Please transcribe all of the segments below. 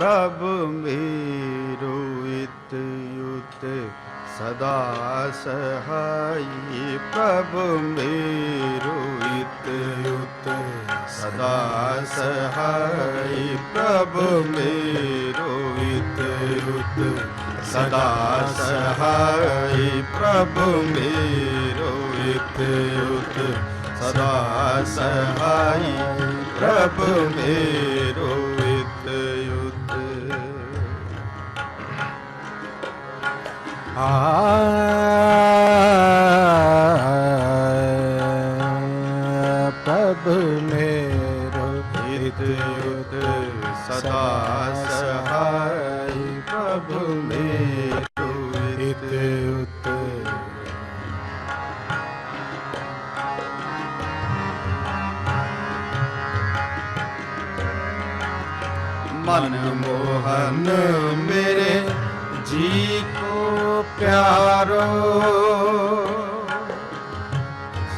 ਪ੍ਰਭ ਮੇਰੋ ਇਤ ਯੁਤ ਸਦਾ ਸਹਾਈ ਪ੍ਰਭ ਮੇਰੋ ਇਤ ਯੁਤ ਸਦਾ ਸਹਾਈ ਪ੍ਰਭ ਮੇਰੋ ਇਤ ਯੁਤ ਸਦਾ ਸਹਾਈ ਪ੍ਰਭ ਮੇਰੋ ਇਤ ਉਤ ਸਦਾ ਸਹਾਈ ਪ੍ਰਭ ਮੇਰੋ ਪ੍ਰਭ ਮੇਰੋ ਇਤ ਉਤ ਸਦਾ ਸਹਾਈ ਪ੍ਰਭ ਮੇਰੋ ਇਤ ਇਤ ਮਨ ਮੋਹਨ ਮੇਰੇ ਜੀ ਕੋ ਪਿਆਰੋ।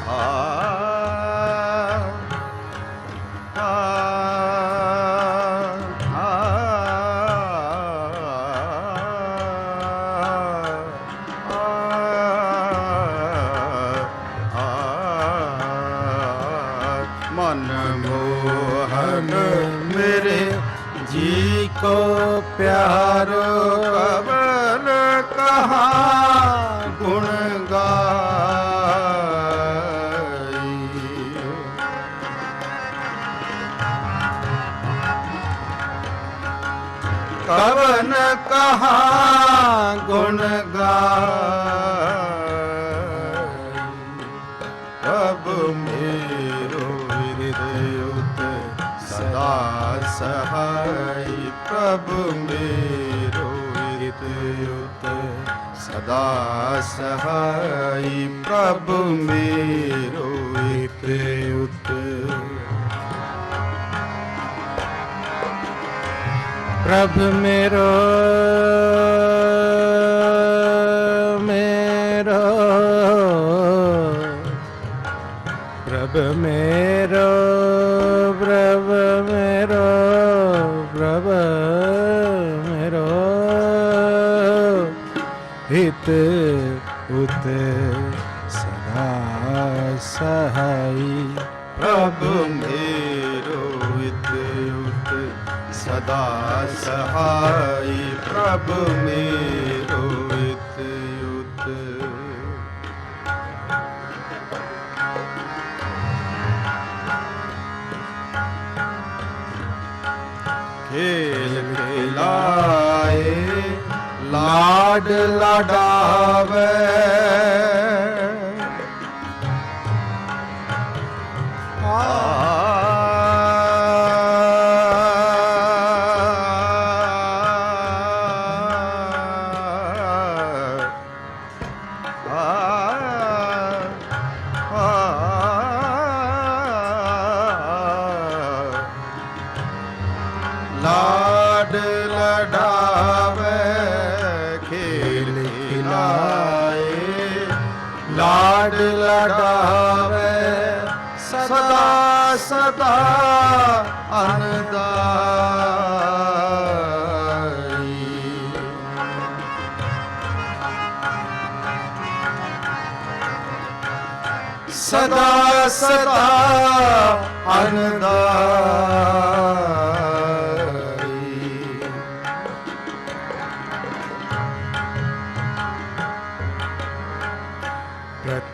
ਆ ਮਨ ਮੋਹਨ ਮੇਰੇ ਜੀ ਕੋ ਪਿਆਰੋ। ਕਵਨ ਕਹਾ ਗੁਣ ਗਾਈ ਪ੍ਰਭ ਮੇਰੋ ਹਿਰਦੇ ਉਤ ਸਦਾ ਸਹਾਈ। ਪ੍ਰਭ ਮੇਰੋ ਹਿਰਦੇ ਉਤ ਸਦਾ ਸਹਾਈ। ਪ੍ਰਭ ਮੇਰੋ ਹਿਰਦੇ ਪ੍ਰਭ ਮੇਰਾ ਮੇਰੋ। ਪ੍ਰਭ ਮੇਰੋ ਪ੍ਰਭ ਮੇਰੋ ਪ੍ਰਭ ਮੇਰੋ। ਹਿਤ ਉਤ ਸਦਾ ਸਹਾਈ ਪ੍ਰਭ ਮੇਰੋ ਇਤ ਉਤ ਖੇਲ ਖਿਲਾਏ ਲਾਡ ਲਾਡਾ ਸਦਾ ਸਦਾ ਅਨਦਾਈ ਸਦਾ ਸਦਾ ਅਨਦਾਈ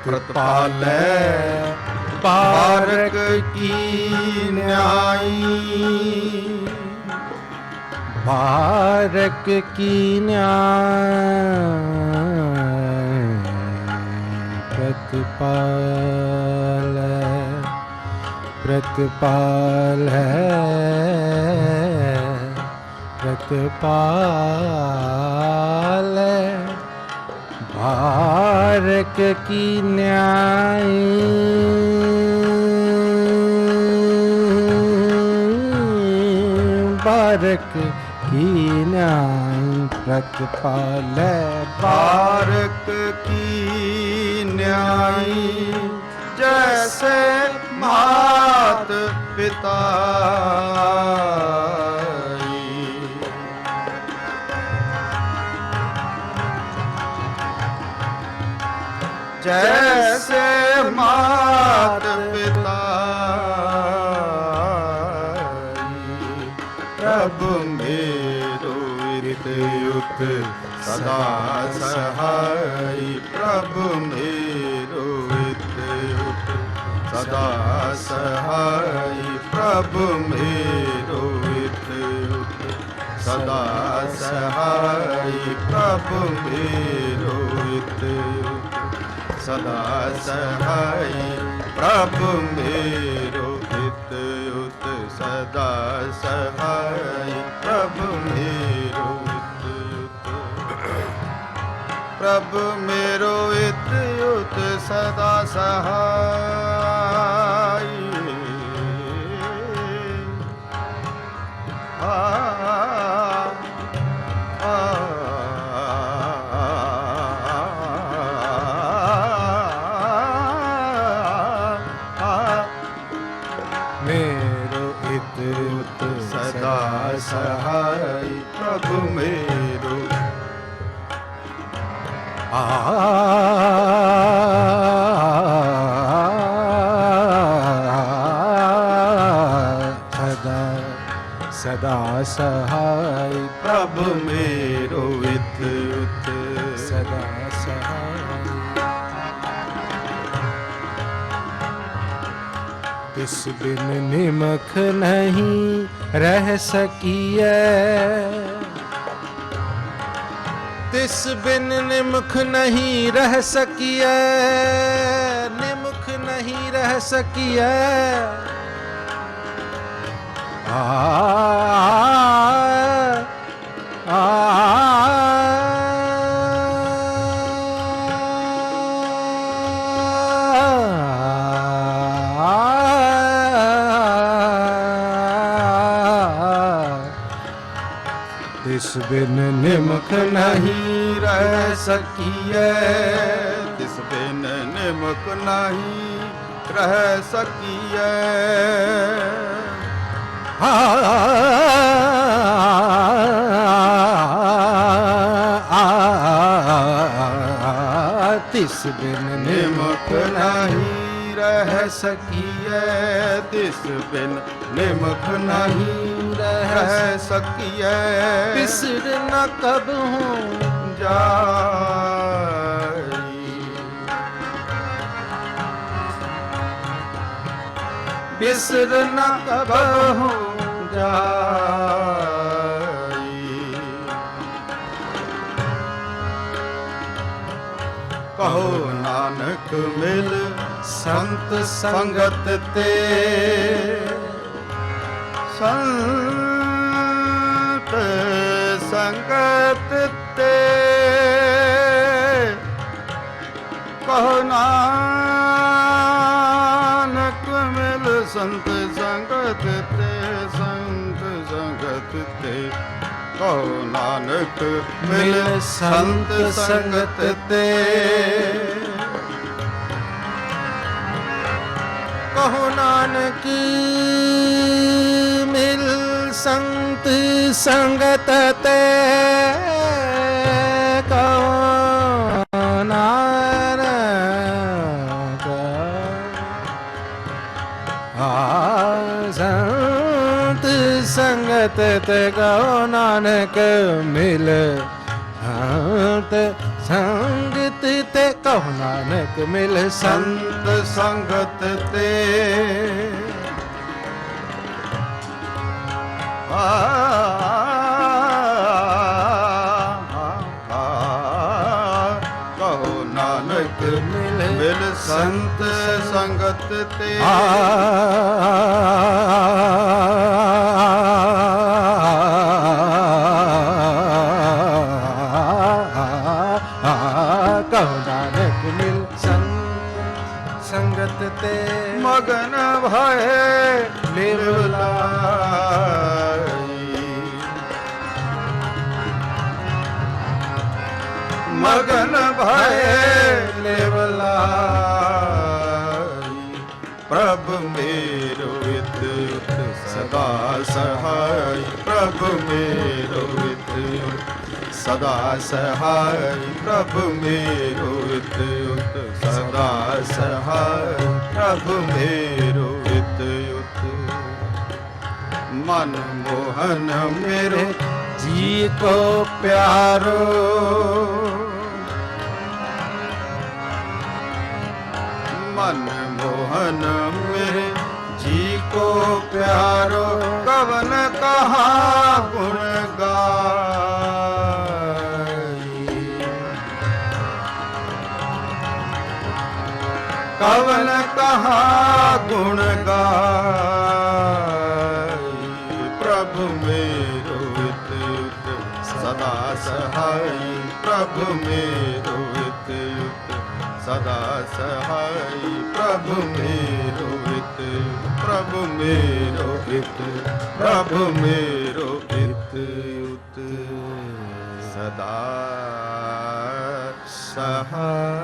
ਪ੍ਰਤਪਾਲੈ ਬਾਰਕ ਕੀ ਨਿਆਈ ਬਾਰਕ ਕੀ ਨਿਆਏ ਪ੍ਰਤਪਾਲ ਪ੍ਰਤਪਾਲ ਹੈ ਪ੍ਰਤਪਾਲ ਬਾਰਕ ਕੀ ਪਾਰਕ ਕੀ ਨਿਆਈ ਪ੍ਰਤਪਾਲੈ ਪਾਰਕ ਕੀ ਨਿਆਈ? ਜੈਸੇ ਮਾਤ ਪਿਤਾ ਜੈਸੇ ਮਾਤ ਪਿਤਾ ਪ੍ਰਭ ਮੇਰੋ ਹਿਰਦੇ ਉਤ ਸਦਾ ਸਹਾਈ ਪ੍ਰਭ ਮੇਰੋ ਹਿਰਦੇ ਉਤ ਸਦਾ ਸਹਾਈ ਪ੍ਰਭ ਮੇਰੋ ਹਿਰਦੇ ਉਤ ਸਦਾ ਸਹਾਈ ਪ੍ਰਭ ਮੇਰੋ ਹਿਰਦੇ ਉਤ ਸਦਾ ਸਹਾਈ ਪ੍ਰਭ ਮੇਰੋ ਸਦਾ ਸਹਾਈ ਪ੍ਰਭ ਮੇਰੋ ਇਤ ਯੁਤ ਪ੍ਰਭ ਮੇਰੋ ਇਤ ਯੁਤ ਸਦਾ ਸਹਾਈ। मेरो आ सदा सदा सहाय प्रभु मेरो विद्युत सदा सहाय। तिस बिन निमख नहीं रह सकिए ਤਿਸ ਬਿਨ ਨਿਮਖ ਨਹੀਂ ਰਹਿ ਸਕੀਐ ਨਿਮਖ ਨਹੀਂ ਰਹਿ ਸਕੀਐ। ਆ ਭੁਖ ਨਹੀਂ ਰਹਿ ਸਕੀਏ ਤਿਸ ਬਿਨ ਨਿਮਕ ਨਹੀਂ ਰਹਿ ਸਕੀਏ ਹਾ ਤਿਸ ਬਿਨ ਨਿਮਕ ਨਹੀਂ ਰਹਿ ਸਕੀਏ ਸਕੀਐ ਤਿਸ ਬਿਨ ਨਿਮਖ ਨਹੀਂ ਰਹਿ ਸਕੀਐ। ਬਿਸਰ ਨ ਕਬਹੂ ਜਾਈ। ਬਿਸਰ ਨ ਕਬਹੂ ਜਾਈ। ਕਹੋ ਨਾਨਕ ਮਿਲ ਸੰਤ ਸੰਗਤ ਤੇ। ਸੰਤ ਸੰਗਤ ਤੇ। ਕਹੋ ਨਾਨਕ ਮਿਲ ਸੰਤ ਸੰਗਤ ਨਾਨਕ ਮਿਲ ਸੰਤ ਸੰਗਤ ਤੇ ਕਹੋ ਨਾਨਕੀ ਮਿਲ ਸੰਤ ਸੰਗਤ ਤੇ ਸੰਤ ਕੋ ਨਾਨਕ ਮਿਲ। ਸੰਤ ਸੰਗਤ ਤੇ ਕਹੋ ਨਾਨਕ ਮਿਲ। ਸੰਤ ਸੰਗਤ ਤੇ ਆ ਸੰਤ ਸੰਗਤ ਮਗਨ ਭਏ ਲੇਵਲਾਈ ਪ੍ਰਭ ਮੇਰੋ ਵਿਤ ਸਦਾ ਸਹਾਈ। ਪ੍ਰਭ ਮੇਰੋ ਵਿਤ ਸਦਾ ਸਹਾਈ। ਪ੍ਰਭ ਮੇਰੋ ਵਿਤ ਸਦਾ ਸਹਾਈ। ਪ੍ਰਭ ਮੇਰੋ ਵਿਤ ਮਨ ਮੋਹਨ ਮੇਰੇ। ਜੀ ਕੋ ਪਿਆਰੋ। ਮਨ ਮੋਹਨ ਮੇਰੇ ਜੀ ਕੋ ਪਿਆਰੋ ਕਵਨ ਕਹਾ ਗੁਣ ਗਾਈ। ਕਵਨ ਕਹਾ ਸਦਾ ਸਹਾਈ ਪ੍ਰਭ ਮੇਰੋ ਹਿਤ ਪ੍ਰਭ ਮੇਰੋ ਹਿਤ ਪ੍ਰਭ ਮੇਰੋ ਹਿਤ ਉਤ। ਸਦਾ ਸਹਾਈ